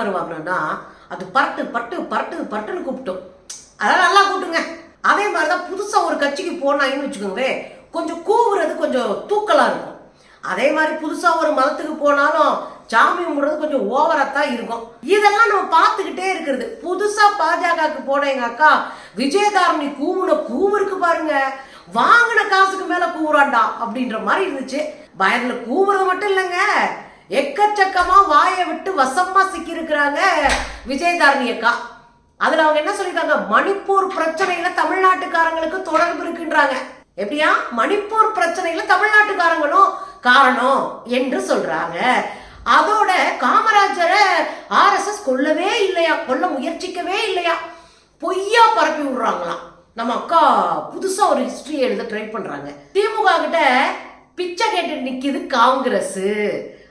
விளக்கமாறு அது பரட்டு பரட்டு பரட்டு பரட்டுன்னு கூப்பிட்டோம். அதெல்லாம் நல்லா கூப்பிட்டுங்க அதே மாதிரி தான் புதுசாக ஒரு கட்சிக்கு போனாங்கன்னு வச்சுக்கோங்களேன் கொஞ்சம் கூவுறது கொஞ்சம் தூக்கலாக இருக்கும். அதே மாதிரி புதுசாக ஒரு மதத்துக்கு போனாலும் சாமி கும்பிடுறது கொஞ்சம் ஓவராக தான் இருக்கும். இதெல்லாம் நம்ம பார்த்துக்கிட்டே இருக்கிறது. புதுசாக பாஜகவுக்கு போன எங்கள் அக்கா விஜயதாரணி கூவுன கூவுருக்கு பாருங்க. வாங்கின காசுக்கு மேலே கூவுறாண்டா அப்படின்ற மாதிரி இருந்துச்சு. பயத்தில் கூவுறது மட்டும் இல்லைங்க. எக்கச்சக்கமா வாயை விட்டு வசமா சிக்கி இருக்கிறாங்க விஜயதாரணி அக்கா. அதுல அவங்க என்ன சொல்லிருக்காங்க மணிப்பூர் பிரச்சனையில தமிழ்நாட்டுக்காரங்களுக்கு தொடர்பு இருக்குன்றாங்க. எப்படியா? மணிப்பூர் பிரச்சனையில தமிழ்நாட்டுக்காரங்களும் காரணம் என்று சொல்றாங்க. அதோட காமராஜரை ஆர்எஸ்எஸ் கொல்லவே இல்லையா? கொல்ல முயற்சிக்கவே இல்லையா? பொய்யா பரப்பி விடுறாங்களாம். நம்ம அக்கா புதுசா ஒரு ஹிஸ்டரி எழுத ட்ரை பண்றாங்க. திமுக கிட்ட பிச்சை கேட்டு நிக்குது காங்கிரஸ்.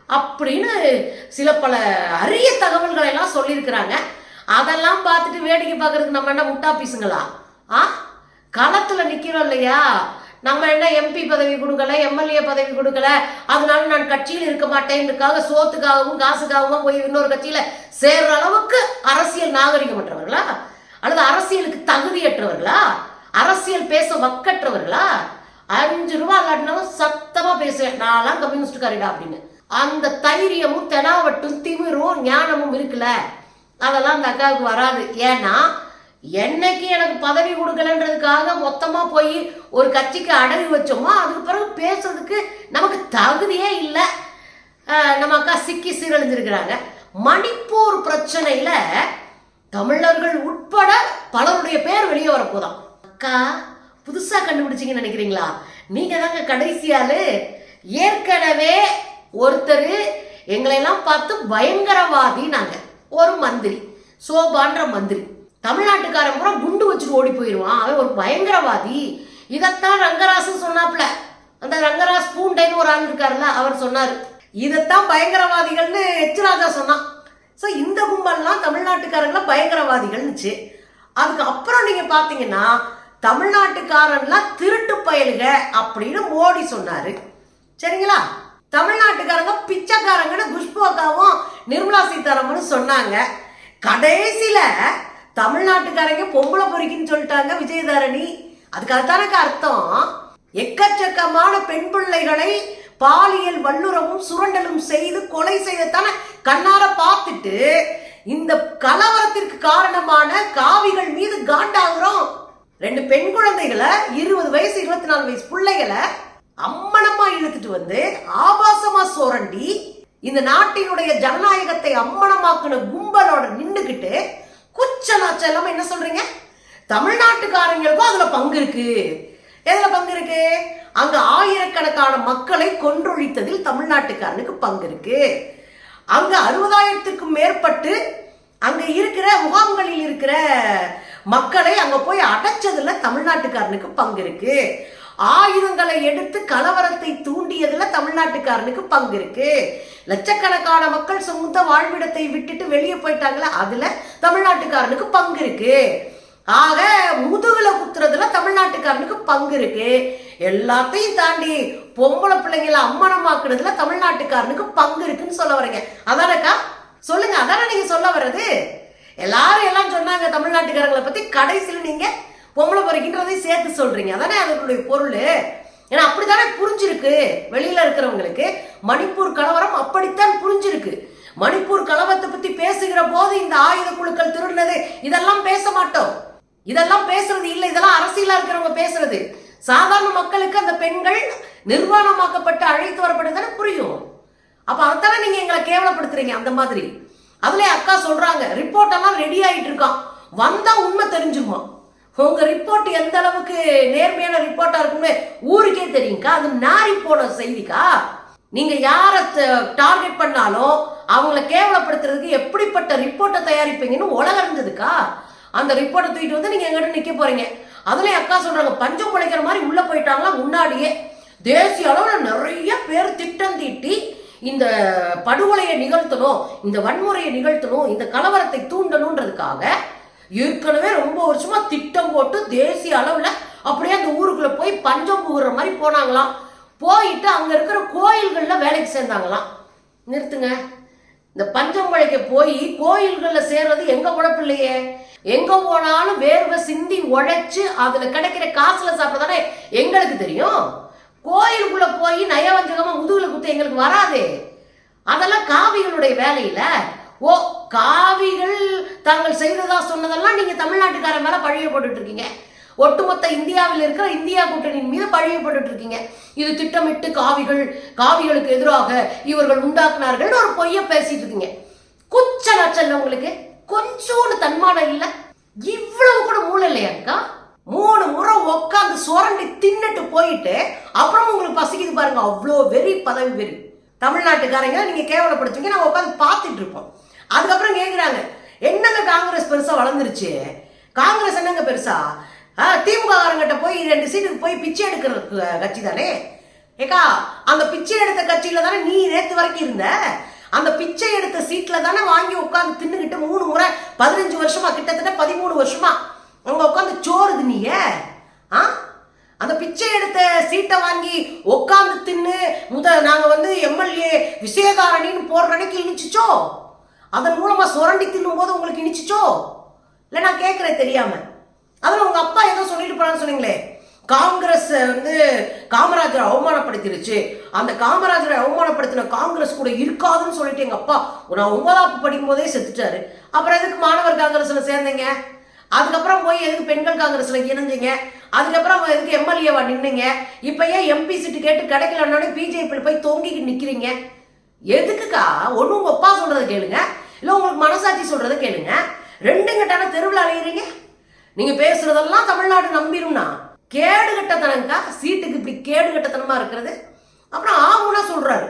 அப்படின்னு சில பல அரிய தகவல்களை எல்லாம் சொல்லியிருக்கிறாங்க. அதெல்லாம் பார்த்துட்டு வேடிக்கை பார்க்கறதுக்கு நம்ம என்ன முட்டா பீசுங்களா ஆ? களத்தில் நிற்கிறோம் இல்லையா? நம்ம என்ன எம்பி பதவி கொடுக்கல எம்எல்ஏ பதவி கொடுக்கல அதனால நான் கட்சியில் இருக்க மாட்டேன்றதுக்காக சோத்துக்காகவும் காசுக்காகவும் போய் இன்னொரு கட்சியில சேர்ற அளவுக்கு அரசியல் நாகரிகமற்றவர்களா அல்லது அரசியலுக்கு தகுதியற்றவர்களா? அரசியல் பேச வக்கற்றவர்களா? அஞ்சு ரூபா இல்லாட்டினாலும் சத்தமா பேசுவேன். நான்லாம் கம்யூனிஸ்டுக்காரிடா அப்படின்னு. அந்த தைரியமும் தெனாவட்டும் திமிரும் ஞானமும் இருக்குல்ல? அதெல்லாம் அந்த அக்காவுக்கு வராது. ஏன்னா என்னைக்கு எனக்கு பதவி கொடுக்கலன்றதுக்காக மொத்தமாக போய் ஒரு கட்சிக்கு அடகு வச்சோமோ அதுக்கு பிறகு பேசுறதுக்கு நமக்கு தகுதியே இல்லை. நம்ம அக்கா சிக்கி சீரழிஞ்சிருக்கிறாங்க. மணிப்பூர் பிரச்சனையில் தமிழர்கள் உட்பட பலருடைய பேர் வெளியே வரப்போதான் அக்கா புதுசாக கண்டுபிடிச்சிங்கன்னு நினைக்கிறீங்களா? நீங்கள் தாங்க கடைசி ஏற்கனவே ஒருத்தர் எங்களையெல்லாம் பார்த்து பயங்கரவாதி நாங்கள் ஒரு மந்திரி சோபான்ற மந்திரி. தமிழ்நாட்டுக்காரன் பூரா குண்டு வச்சுட்டு ஓடி போயிடுவான் அவன் ஒரு பயங்கரவாதி. இதைத்தான் ரங்கராசு சொன்னாப்ல அந்த ரங்கராஸ் பூண்டைன்னு ஒரு ஆள் இருக்காருல்ல அவர் சொன்னார். இதைத்தான் பயங்கரவாதிகள்னு எச்ராஜா சொன்னான். ஸோ இந்த கும்பல்லாம் தமிழ்நாட்டுக்காரங்களாம் பயங்கரவாதிகள்னுச்சு. அதுக்கு அப்புறம் நீங்கள் பார்த்தீங்கன்னா தமிழ்நாட்டுக்காரன்லாம் திருட்டு பயலுக அப்படின்னு மோடி சொன்னார். சரிங்களா? தமிழ்நாட்டுக்காரங்க பிச்சைக்காரங்கன்னு குஷ்போக்காவும் நிர்மலா சீதாராமன் சொன்னாங்க. கடைசியில தமிழ்நாட்டுக்காரங்க பொம்பளை பொறுக்கின்னு சொல்லிட்டாங்க விஜயதாரணி. அதுக்காகத்தானக்க அர்த்தம்? எக்கச்சக்கமான பெண் பிள்ளைகளை பாலியல் வல்லுறவும் சுரண்டலும் செய்து கொலை செய்யத்தான கண்ணார பார்த்துட்டு இந்த கலவரத்திற்கு காரணமான காவிகள் மீது காண்டாகிறோம். ரெண்டு பெண் குழந்தைகளை இருபது வயசு இருபத்தி நாலு வயசு பிள்ளைகளை அம்மனமா இழுத்துட்டு வந்து ஆபாசமா சுரண்டி இந்த நாட்டினுடைய ஜனநாயகத்தை அம்மனமாக்குன கும்பலோட நின்றுக்கிட்டு குச்ச நாச்ச என்ன சொல்றீங்க? தமிழ்நாட்டுக்காரங்களுக்கும் அதுல பங்கு இருக்கு. எதுல பங்கு இருக்கு? அங்க ஆயிரக்கணக்கான மக்களை கொன்றொழித்ததில் தமிழ்நாட்டுக்காரனுக்கு பங்கு இருக்கு. அங்க அறுபதாயிரத்திற்கும் மேற்பட்டு அங்க இருக்கிற முகாம்களில் இருக்கிற மக்களை அங்க போய் அடைச்சதுல தமிழ்நாட்டுக்காரனுக்கு பங்கு இருக்கு. ஆயுதங்களை எடுத்து கலவரத்தை தூண்டியதுல தமிழ்நாட்டுக்காரனுக்கு பங்கு இருக்கு. லட்சக்கணக்கான மக்கள் சொந்த வாழ்விடத்தை விட்டுட்டு வெளியே போயிட்டாங்களே அதுல தமிழ்நாட்டுக்காரனுக்கு பங்கு இருக்கு. ஆக முதுகுல குத்துறதுல தமிழ்நாட்டுக்காரனுக்கு பங்கு இருக்கு. எல்லாத்தையும் தாண்டி பொம்பளை பிள்ளைங்களை அம்மனமாக்குறதுல தமிழ்நாட்டுக்காரனுக்கு பங்கு இருக்குன்னு சொல்ல வரீங்க. அதானக்கா? சொல்லுங்க அதானே நீங்க சொல்ல வர்றது? எல்லாரும் எல்லாம் சொன்னாங்க தமிழ்நாட்டுக்காரங்களை பத்தி கடைசியில் நீங்க பொம்பளை பொறுக்கின்றதையும் சேர்த்து சொல்றீங்க. அதானே அதனுடைய பொருள்? ஏன்னா அப்படித்தானே புரிஞ்சிருக்கு. வெளியில இருக்கிறவங்களுக்கு மணிப்பூர் கலவரம் அப்படித்தான் புரிஞ்சிருக்கு. மணிப்பூர் கலவரத்தை பத்தி பேசுகிற போது இந்த ஆயுத குழுக்கள் திருடினது இதெல்லாம் பேச மாட்டோம். இதெல்லாம் பேசுறது இல்லை. இதெல்லாம் அரசியலா இருக்கிறவங்க பேசுறது. சாதாரண மக்களுக்கு அந்த பெண்கள் நிர்வாணமாக்கப்பட்டு அழைத்து வரப்பட்டதானே புரியும். அப்ப அதைத்தானே நீங்க எங்களை கேவலப்படுத்துறீங்க அந்த மாதிரி. அதுல அக்கா சொல்றாங்க ரிப்போர்ட் எல்லாம் ரெடி ஆயிட்டு இருக்கான். வந்தா உண்மை தெரிஞ்சுக்குமா உங்க ரிப்போர்ட் எந்த அளவுக்கு நேர்மையான ரிப்போர்ட்டா இருக்கும்னு ஊருக்கே தெரியுங்கக்கா அது நாரி போன செய்திக்கா? நீங்க யார டார்கெட் பண்ணாலும் அவங்கள கேவலப்படுத்துறதுக்கு எப்படிப்பட்ட ரிப்போர்ட்டை தயாரிப்பீங்கன்னு உலகறிஞ்சதுக்கா அந்த ரிப்போர்ட்டை தூக்கிட்டு வந்து நீங்க எங்கிட்ட நிக்க போறீங்க. அதுலயும் அக்கா சொல்றாங்க பஞ்சம் குலைக்கிற மாதிரி உள்ள போயிட்டாங்களா முன்னாடியே? தேசிய அளவுல நிறைய பேர் திட்டம் தீட்டி இந்த படுகொலையை நிகழ்த்தணும் இந்த வன்முறையை நிகழ்த்தணும் இந்த கலவரத்தை தூண்டணுன்றதுக்காக ஏற்கனவே ரொம்ப வருஷமா திட்டம் போட்டு தேசிய அளவில் அப்படியே அந்த ஊருக்குள்ள போய் பஞ்சம் புகுற மாதிரி போனாங்களாம். போயிட்டு அங்க இருக்கிற கோயில்கள்ல வேலைக்கு சேர்ந்தாங்களாம். நிறுத்துங்க. இந்த பஞ்சம் உழைக்க போய் கோயில்கள்ல சேர்றது எங்க உழைப்பு இல்லையே எங்க போனாலும் வேர்வை சிந்தி உழைச்சு அதுல கிடைக்கிற காசுல சாப்பிடதானே எங்களுக்கு தெரியும்? கோயிலுக்குள்ள போய் நயவஞ்சகமா முதுகுல குத்து எங்களுக்கு வராதே. அதெல்லாம் காவிகளுடைய வேலையில. ஓ காவிகள் தாங்கள் செய்ததா சொன்னதெல்லாம் நீங்க தமிழ்நாட்டுக்காரன் மேல பழிய போட்டுட்டு இருக்கீங்க ஒட்டுமொத்த இந்தியாவில் இருக்கிற இந்தியா கூட்டணியின் மீது பழியப்பட்டு இருக்கீங்க இது திட்டமிட்டு காவிகள் காவிகளுக்கு எதிராக இவர்கள் உண்டாக்குனார்கள் ஒரு பொய்ய பேசிட்டு இருக்கீங்க குச்ச நச்சல் உங்களுக்கு? கொஞ்சோண்டு தன்மானம் இல்லை? இவ்வளவு கூட மூளை இல்லையாக்கா மூணு முறை உட்காந்து சுரண்டி தின்னுட்டு போயிட்டு அப்புறம் உங்களுக்கு பசிக்குது பாருங்க. அவ்வளோ வெறி பதவி வெறி. தமிழ்நாட்டுக்காரங்க நீங்க கேவலப்படுத்துவீங்க நான் உட்காந்து பார்த்துட்டு இருப்போம் அதுக்கப்புறம் கேட்குறாங்க என்னங்க காங்கிரஸ் பெருசாக வளர்ந்துருச்சு? காங்கிரஸ் என்னங்க பெருசா? ஆ, திமுக காரங்கிட்ட போய் ரெண்டு சீட்டுக்கு போய் பிச்சை எடுக்கிற கட்சி தானே ஏக்கா அந்த பிச்சை எடுத்த கட்சியில தானே நீ நேத்து வரைக்கும் இருந்த? அந்த பிச்சை எடுத்த சீட்ல தானே வாங்கி உட்காந்து தின்னுகிட்டு மூணு முறை பதினஞ்சு வருஷமா கிட்டத்தட்ட பதிமூணு வருஷமா அங்க உட்காந்து சோறுது நீ ஆ? அந்த பிச்சை எடுத்த சீட்டை வாங்கி உட்காந்து தின்னு முத நாங்க வந்து எம்எல்ஏ விசயதாரணின்னு போடுற அன்னைக்கு இனிச்சிச்சோ அதன் மூலமாக சுரண்டி தின்னும் போது உங்களுக்கு இனிச்சிச்சோ? இல்லை நான் கேட்குறேன் தெரியாமல் அதில் உங்கள் அப்பா ஏதோ சொல்லிட்டு போனான்னு சொன்னீங்களே. காங்கிரஸ் வந்து காமராஜரை அவமானப்படுத்திருச்சு. அந்த காமராஜரை அவமானப்படுத்தின காங்கிரஸ் கூட இருக்காதுன்னு சொல்லிட்டு எங்கள் அப்பா நான் ஒன்பதாப்பு படிக்கும் போதே செத்துட்டாரு. அப்புறம் எதுக்கு மாணவர் காங்கிரஸில் சேர்ந்தீங்க? அதுக்கப்புறம் போய் எதுக்கு பெண்கள் காங்கிரஸில் இணைஞ்சிங்க? அதுக்கப்புறம் எதுக்கு எம்எல்ஏவா நின்னுங்க? இப்போ ஏன் எம்பி சீட்டு கேட்டு கிடைக்கலன்னோட பிஜேபியில் போய் தொங்கிக்கிட்டு நிற்கிறீங்க எதுக்குக்கா? ஒன்று உங்கள் அப்பா சொல்கிறத கேளுங்க. இல்லை உங்களுக்கு மனசாட்சி சொல்கிறத கேளுங்க. ரெண்டு கட்டான தெருவில் அலையிறீங்க. நீங்கள் பேசுகிறதெல்லாம் தமிழ்நாடு நம்பிடும்னா கேடு கட்டத்தனங்கா சீட்டுக்கு இப்படி கேடு கட்டத்தனமாக இருக்கிறது. அப்புறம் ஆகுனா சொல்கிறாரு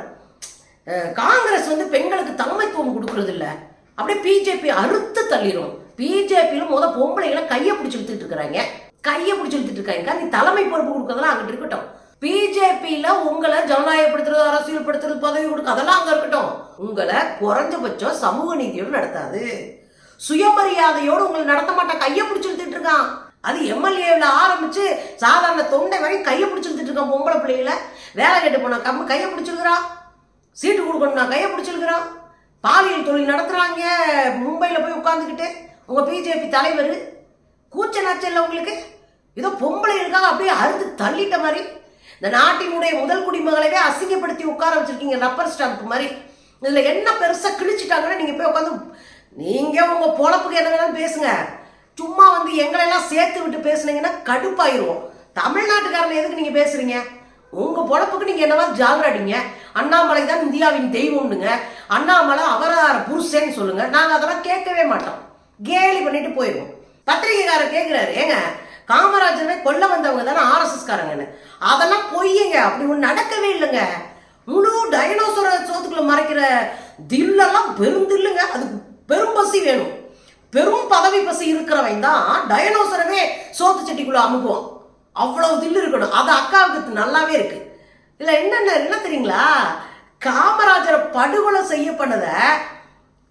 காங்கிரஸ் வந்து பெண்களுக்கு தலைமைத்துவம் கொடுக்கறது இல்லை அப்படியே பிஜேபி அறுத்து தள்ளிடும் பிஜேபியில முத பொம்பளைகளை கையை பிடிச்சி இழுத்துட்டு இருக்கிறாங்க. கையை பிடிச்சி இழுத்துட்டு இருக்காங்க. நீ தலைமை பொறுப்பு கொடுக்கறதெல்லாம் அங்கிட்டு இருக்கட்டும். பிஜேபியில் உங்களை ஜனநாயகப்படுத்துறது அரசியல்படுத்துறது பதவி கொடுக்க அதெல்லாம் அங்கே இருக்கட்டும். உங்களை குறைஞ்சபட்சம் சமூக நீதியோடு நடத்தாது. சுயமரியாதையோடு உங்களை நடத்த மாட்டான். கையை பிடிச்சி இழுத்துட்டு இருக்கான். அது எம்எல்ஏவில் ஆரம்பிச்சு சாதாரண தொண்டை வரைக்கும் கையை பிடிச்சி இழுத்துட்டு இருக்கான் பொம்பளை பிள்ளைகளை. வேலை கேட்டு போனா கம்மி கையை பிடிச்சிருக்கிறான் சீட்டு கொடுக்கணும்னா கையை பிடிச்சிருக்கிறான் பாலியல் தொழில் நடத்துகிறாங்க மும்பையில் போய் உட்காந்துக்கிட்டு உங்கள் பிஜேபி தலைவர். கூச்ச நச்சல்ல உங்களுக்கு? ஏதோ பொம்பளை இருக்காங்க அப்படியே அறுத்து தள்ளிட்ட மாதிரி இந்த நாட்டினுடைய முதல் குடிமகளவே அசிங்கப்படுத்தி உட்கார வச்சிருக்கீங்க ரப்பர் ஸ்டாம்ப் மாதிரி. இதில் என்ன பெருசாக கிழிச்சிட்டாங்கன்னா நீங்கள் போய் உட்காந்து நீங்கள் உங்கள் பொழப்புக்கு என்ன வேணாலும் பேசுங்க. சும்மா வந்து எங்களெல்லாம் சேர்த்து விட்டு பேசுனீங்கன்னா கடுப்பாயிருவோம் தமிழ்நாட்டுக்காரன் எதுக்கு நீங்கள் பேசுகிறீங்க உங்கள் பொழப்புக்கு நீங்கள் என்னவா ஜாலராடிங்க? அண்ணாமலை தான் இந்தியாவின் தெய்வம்னுங்க. அண்ணாமலை அவரார புருஷன்னு சொல்லுங்கள் நாங்கள் அதெல்லாம் கேட்கவே மாட்டோம். கேலி பண்ணிட்டு போயிடுவோம். பத்திரிகைக்காரர் கேட்குறாரு ஏங்க காமராஜரை கொல்ல வந்தவங்க தானே ஆர்எஸ்எஸ்காரங்கன்னு அதெல்லாம் பொய்யுங்க. அப்படி ஒன்று நடக்கவே இல்லைங்க. முழு டைனோசர சோத்துக்குள்ள மறைக்கிற தில்லெல்லாம் பெருந்தில்லுங்க அதுக்கு பெரும் பசி வேணும். பெரும் பதவி பசி இருக்கிறவன் தான் டைனோசரவே சோத்து செட்டிக்குள்ள அமுக்குவான். அவ்வளவு தில்லு இருக்கணும். அது அக்காவுக்கு நல்லாவே இருக்கு. இல்லை என்னென்ன என்ன தெரியுங்களா? காமராஜரை படுகொலை செய்ய பண்ணதை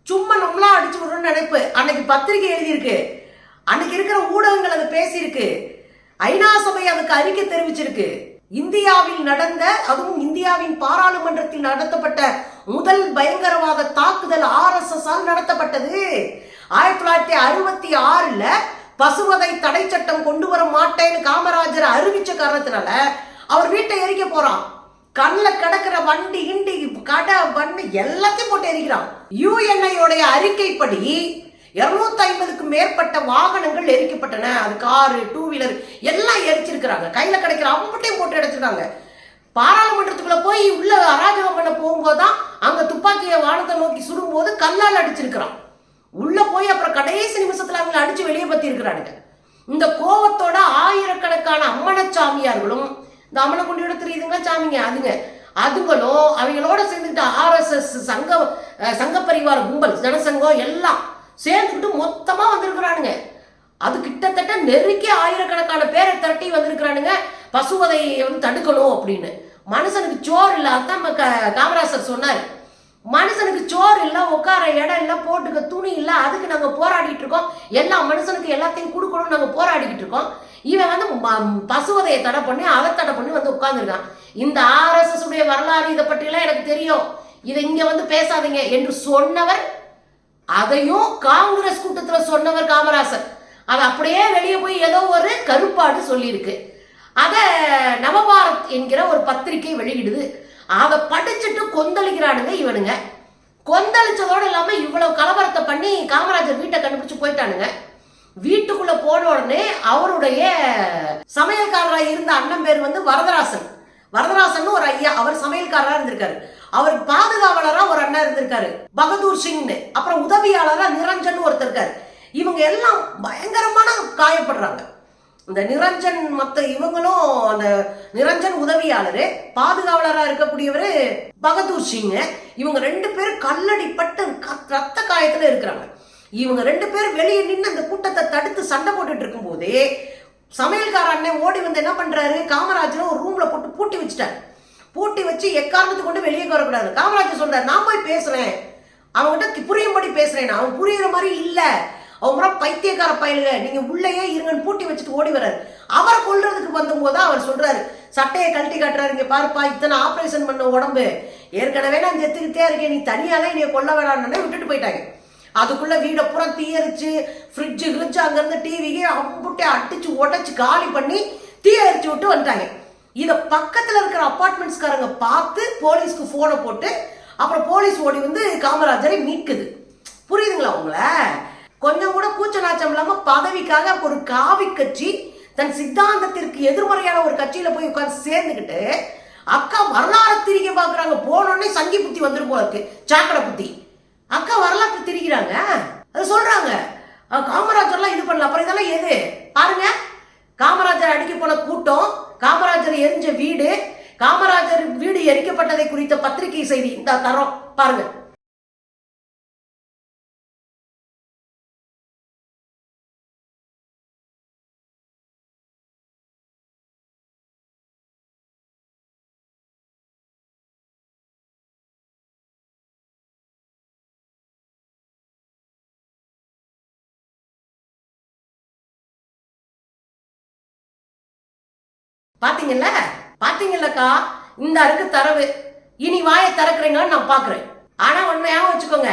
சும்மா நம்மளா அடிச்சு விடணும்னு நினைப்பு. அன்னைக்கு பத்திரிகை எழுதியிருக்கு. அன்னைக்கு இருக்கிற ஊடகங்கள் அது பேசியிருக்கு. ஐநா சபை அதுக்கு அறிக்கை தெரிவிச்சிருக்கு. இந்தியாவில் நடந்த அதுவும் இந்தியாவின் பாராளுமன்றத்தில் நடத்தப்பட்ட முதல் பயங்கரவாத தாக்குதல் ஆர்எஸ்எஸ் ஆல் நடத்தப்பட்டது. ஆயிரத்தி தொள்ளாயிரத்தி அறுபத்தி ஆறுல பசுவதை தடை சட்டம் கொண்டு வர மாட்டேன்னு காமராஜர் அறிவிச்ச காரணத்தினால அவர் வீட்டை எரிக்க போறான். கண்ணில் கிடக்கிற வண்டி இண்டி கடை வண்டி எல்லாத்தையும் போட்டு எரிக்கிறான். யுஎன்ஐயோடைய அறிக்கைப்படி இருநூத்தி ஐம்பதுக்கு மேற்பட்ட வாகனங்கள் எரிக்கப்பட்டன. அது காரு டூ வீலர் எல்லாம் எரிச்சிருக்கிறாங்க. கையில் கிடைக்கிற அம்பட்டையும் போட்டு அடைச்சிருக்காங்க பாராளுமன்றத்துக்குள்ள போய் உள்ள அராஜகம் பண்ண போகும்போது தான் அங்க துப்பாக்கியை வானத்தை நோக்கி சுடும்போது கல்லால் அடிச்சிருக்கிறான். உள்ள போய் அப்புறம் கடைசி நிமிஷத்துல அவங்களை அடிச்சு வெளியே பத்தி இருக்கிறானுங்க இந்த கோவத்தோட ஆயிரக்கணக்கான அம்மன சாமியார்களும் இந்த அம்மனை கொண்டு தெரியுதுங்களா சாமிங்க? அதுங்க அதுங்களும் அவங்களோட சேர்ந்துட்டு ஆர்எஸ்எஸ் சங்க சங்க பரிவார கும்பல் ஜனசங்கம் எல்லாம் சேர்ந்துக்கிட்டு மொத்தமாக வந்திருக்கிறானுங்க. அது கிட்டத்தட்ட நெருக்கி ஆயிரக்கணக்கான பேரை திரட்டி வந்திருக்கிறானுங்க. பசுவதையை வந்து தடுக்கணும் அப்படின்னு. மனுஷனுக்கு சோறு இல்லை அதான் நம்ம க- காமராசர் சொன்னார். மனுஷனுக்கு சோறு இல்லை உட்கார இடம் இல்லை போட்டுக்க துணி இல்லை அதுக்கு நாங்கள் போராடிட்டு இருக்கோம். எல்லா மனுஷனுக்கு எல்லாத்தையும் கொடுக்கணும்னு நாங்கள் போராடிக்கிட்டு இருக்கோம். இவன் வந்து ம- பசுவதையை தடை பண்ணி அதை தடை பண்ணி வந்து உட்காந்துருக்கான் இந்த ஆர்எஸ்எஸ் உடைய வரலாறு இதை பற்றியெல்லாம் எனக்கு தெரியும். இதை இங்கே வந்து பேசாதீங்க என்று சொன்னவர் அதையும் காங்கிரஸ் கூட்டத்தில் சொன்னவர் காமராசர். அது அப்படியே வெளியே போய் ஏதோ ஒரு கருப்பாடு சொல்லியிருக்கு. அதை நவபாரத் என்கிற ஒரு பத்திரிகை வெளியிடுது. அதை படிச்சுட்டு கொந்தளிக்கிறானுங்க இவனுங்க. கொந்தளிச்சதோடு இல்லாமல் இவ்வளவு கலவரத்தை பண்ணி காமராஜர் வீட்டை கண்டுபிடிச்சு போயிட்டானுங்க. வீட்டுக்குள்ள போன உடனே அவருடைய சமையல்காரராக இருந்த அண்ணன் பேர் வந்து வரதராசன். வரதராசன் ஒரு ஐயா அவர் சமையல்காரராக இருந்திருக்காரு. அவர் பாதுகாவலரா ஒரு அண்ணா இருந்திருக்காரு. பகதூர் சிங்னு. அப்புறம் உதவியாளரா நிரஞ்சன் ஒருத்தர் இருக்காரு. இவங்க எல்லாம் பயங்கரமான காயப்படுறாங்க. இந்த நிரஞ்சன் மத்த இவங்களும் அந்த நிரஞ்சன் உதவியாளரு பாதுகாவலரா இருக்கக்கூடியவர் பகதூர் சிங் இவங்க ரெண்டு பேரும் கல்லடிப்பட்டு ரத்த காயத்துல இருக்கிறாங்க. இவங்க ரெண்டு பேரும் வெளியே நின்று அந்த கூட்டத்தை தடுத்து சண்டை போட்டுட்டு இருக்கும்போதே சமையல்கார அண்ணன் ஓடி வந்து என்ன பண்றாரு? காமராஜரை ஒரு ரூம்ல போட்டு பூட்டி வச்சுட்டாரு. பூட்டி வச்சு எக்காரணத்தை கொண்டு வெளியே வரக்கூடாது. காமராஜர் சொல்றாரு நான் போய் பேசுறேன். அவங்ககிட்ட புரியும்படி பேசுறேன் அவன் புரியுற மாதிரி இல்ல. அவங்க பைத்தியக்கார பயலுங்க நீங்க உள்ளேயே இருங்கன்னு பூட்டி வச்சுட்டு ஓடி வர்றாரு அவரை கொல்றதுக்கு வந்தபோது அவர் சொல்றாரு சட்டையை கழட்டி கட்டுறாருங்க பாருப்பா இத்தனை ஆப்ரேஷன் பண்ண உடம்பு. ஏற்கனவே நான் செத்துக்கிட்டே இருக்கேன். நீ தனியால என்னைய கொல்ல வேணாம்னு விட்டுட்டு போயிட்டாங்க. அதுக்குள்ள வீடை பூரா தீயரிச்சு ஃப்ரிட்ஜு ஃப்ரிட்ஜ் அங்கேருந்து டிவிக்கு அம்புட்டே அடிச்சு உடச்சு காலி பண்ணி தீயரிச்சு விட்டு வந்துட்டாங்க. இதை பக்கத்தில் இருக்கிற அப்பார்ட்மெண்ட்ஸ்காரங்க பார்த்து போலீஸ்க்கு ஃபோனை போட்டு அப்புறம் போலீஸ் ஓடி வந்து காமராஜரை மீட்குது. புரியுதுங்களா உங்கள? கொஞ்சம் கூட கூச்ச நாச்சம் இல்லாம பதவிக்காக ஒரு காவி கட்சி தன் சித்தாந்தத்திற்கு எதிர்மறையான ஒரு கட்சியில போய் உட்கார்ந்து சேர்ந்துக்கிட்டு அக்கா வரலாறு திரிக்க பாக்குறாங்க. போனோடனே சங்கி புத்தி வந்துரும் போல இருக்கு. சாக்கடை புத்தி. அக்கா வரலாற்று திரிக்கிறாங்க. அது சொல்றாங்க. காமராஜர்லாம் இது பண்ணல. அப்புறம் இதெல்லாம் எது? பாருங்க. காமராஜர் அடிக்க போன கூட்டம் காமராஜர் எரிஞ்ச வீடு காமராஜர் வீடு எரிக்கப்பட்டதை குறித்த பத்திரிகை செய்தி இந்த தரோம். பாருங்க. பாத்தீங்கல்ல? பாத்தீங்கல்லக்கா இந்த அருக்கு தரவு. இனி வாயை திறக்கிறீங்கன்னு நான் பாக்குறேன். ஆனா உண்மையாக வச்சுக்கோங்க.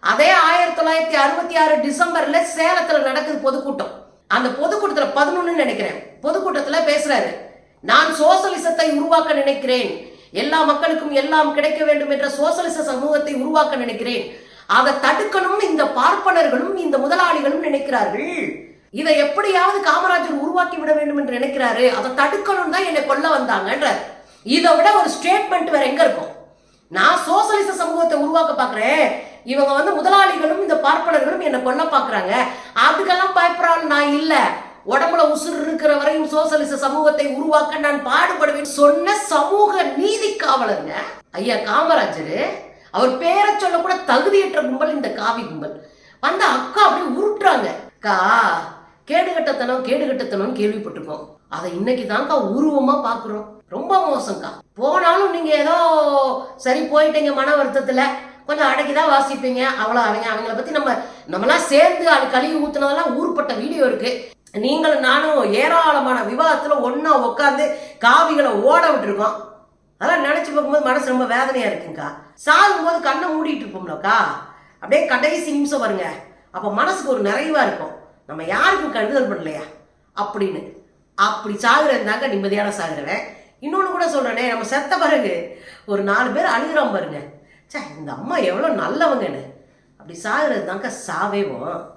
அதே ஆயிரத்தி தொள்ளாயிரத்தி அறுபத்தி ஆறு டிசம்பர்ல சேலத்துல நடக்குது பொதுக்கூட்டம். அந்த பொதுக்கூட்டத்துல பதினொன்னு நினைக்கிறேன். பொதுக்கூட்டத்துல பேசுறாரு. நான் சோசலிசத்தை உருவாக்க நினைக்கிறேன். எல்லா மக்களுக்கும் எல்லாம் கிடைக்க வேண்டும் என்ற சோசலிச சமூகத்தை உருவாக்க நினைக்கிறேன். அதை தடுக்கணும் இந்த பார்ப்பனர்களும் இந்த முதலாளிகளும் நினைக்கிறார்கள். இதை எப்படியாவது காமராஜர் உருவாக்கி விட வேண்டும் என்று நினைக்கிறாரு. அதை தடுக்கணும் தான் என்னை கொல்ல வந்தாங்கன்ற இதை விட ஒரு ஸ்டேட்மெண்ட் வேற எங்க இருக்கும்? நான் சோசலிச சமூகத்தை உருவாக்க பாக்குறேன் இவங்க வந்து முதலாளிகளும் இந்த பார்ப்பனர்களும் என்னை கொல்ல பாக்குறாங்க அதுக்கெல்லாம் பயப்படுறாள் நான் இல்ல. உடம்புல உசுர் இருக்கிற வரையும் சோசலிச சமூகத்தை உருவாக்க நான் பாடுபடுவேன் சொன்ன சமூக நீதி காவலருங்க. ஐயா காமராஜர் அவர் பேரை சொல்ல கூட தகுதியற்ற கும்பல் இந்த காவி கும்பல். வந்த அக்கா அப்படி உருட்டுறாங்க. அக்கா கேடுகட்டத்தனம் கேடுகட்டத்தனம் கேள்விப்பட்டிருக்கோம் அதை இன்னைக்கு தான்க்கா உருவமா பாக்குறோம் ரொம்ப மோசம்க்கா. போனாலும் நீங்க ஏதோ சரி போயிட்டீங்க மன வருத்தத்துல. கொஞ்சம் அடக்கிதான் வாசிப்பீங்க. அவ்வளோ அவங்க அவங்கள பத்தி நம்ம நம்மளாம் சேர்ந்து அது கழுவி ஊத்துனதெல்லாம் ஊர்பட்ட வீடியோ இருக்கு. நீங்களும் நானும் ஏராளமான விவாதத்துல ஒன்னா உட்காந்து காவிகளை ஓட விட்டுருக்கோம். அதெல்லாம் நினைச்சு பார்க்கும்போது மனசு ரொம்ப வேதனையா இருக்குங்கக்கா சாகும்போது கண்ணை மூடிட்டு இருப்போம்லக்கா. அப்படியே கடைசி நிமிஷம் வருங்க அப்போ மனசுக்கு ஒரு நிறைவா இருக்கும். நம்ம யாருக்கும் கருதல் பண்ணலையா? அப்படின்னு. அப்படி சாகுறதுனாக்க நிம்மதியான சாகுறவன். இன்னொன்று கூட சொல்கிறேனே நம்ம செத்த பிறகு ஒரு நாலு பேர் அழுகிறோம் பாருங்க. ச்சே இந்த அம்மா எவ்வளோ நல்லவங்கன்னு. அப்படி சாகுறது தாங்க சாவேவோம்.